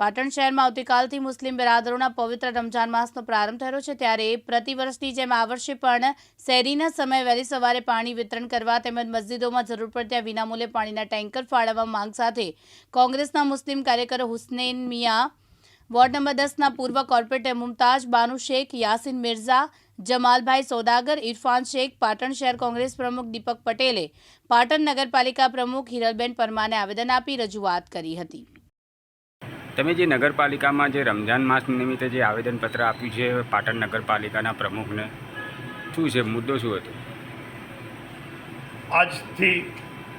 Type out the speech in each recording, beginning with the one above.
પાટણ શહેરમાં આવતીકાલથી મુસ્લિમ બિરાદરોના પવિત્ર રમજાન માસનો પ્રારંભ થયો છે. ત્યારે પ્રતિવર્ષની જેમ આ વર્ષે પણ શેરીના સમયે વહેલી સવારે પાણી વિતરણ કરવા તેમજ મસ્જિદોમાં જરૂર પડત્યા વિનામૂલ્યે પાણીના ટેન્કર ફાળવવા માંગ સાથે કોંગ્રેસના મુસ્લિમ કાર્યકરો હુસનેન મિયા, વોર્ડ નંબર દસના પૂર્વ કોર્પોરેટર મુમતાજ, બાનુ શેખ, યાસીન મિર્ઝા, જમાલભાઈ સોદાગર, ઇરફાન શેખ, પાટણ શહેર કોંગ્રેસ પ્રમુખ દીપક પટેલે પાટણ નગરપાલિકા પ્રમુખ હિરલબેન પરમાને આવેદન આપી રજૂઆત કરી હતી. તમે જે નગરપાલિકામાં જે રમજાન માસ નિમિત્તે જે આવેદનપત્ર આપ્યું છે, પાટણ નગરપાલિકાના પ્રમુખને, શું છે, મુદ્દો શું હતો? આજથી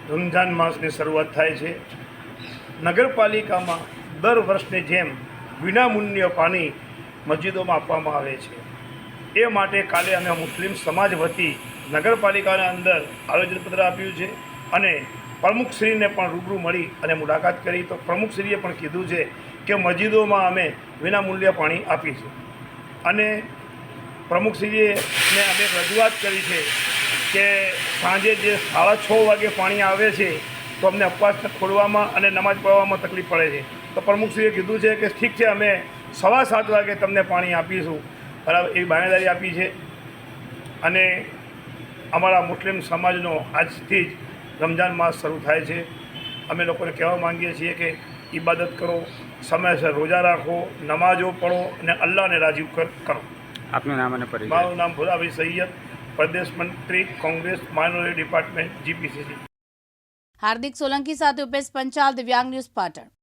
રમઝાન માસની શરૂઆત થાય છે. નગરપાલિકામાં દર વર્ષની જેમ વિનામૂલ્ય પાણી મસ્જિદોમાં આપવામાં આવે છે. એ માટે કાલે અમે મુસ્લિમ સમાજ વતી નગરપાલિકાના અંદર આવેદનપત્ર આપ્યું છે. અને પ્રમુખશ્રીને પણ રૂબરૂ મળી અને મુલાકાત કરી. તો પ્રમુખશ્રીએ પણ કીધું છે કે મસ્જિદોમાં અમે વિનામૂલ્ય પાણી આપીશું. અને પ્રમુખશ્રીએ ને અમે રજૂઆત કરી છે કે સાંજે જે સાડા છ વાગે પાણી આવે છે તો અમને અપવાસને ખોલવામાં અને નમાજ પઢવામાં તકલીફ પડે છે. તો પ્રમુખશ્રીએ કીધું છે કે ઠીક છે, અમે સવા સાત વાગે તમને પાણી આપીશું. બરાબર, એવી બાણેદારી આપી છે. અને અમારા મુસ્લિમ સમાજનો આજથી જ રમજાન માસ શરૂ થાય છે. અમે લોકોને કહેવા માંગીએ છીએ કે ઇબાદત કરો સમયસર રોજા રાખો નમાજો પઢો અને અલ્લાહને રાજીવ કર- કરો. આપનું નામ અને પરિચય. મારું નામ ભુલાભાઈ સૈયદ પ્રદેશ મંત્રી Congress minority department GPCC. Hardik Solanki સાથે ઉપેશ પંચાલ દિવ્યાંગ ન્યૂઝ પાટણ.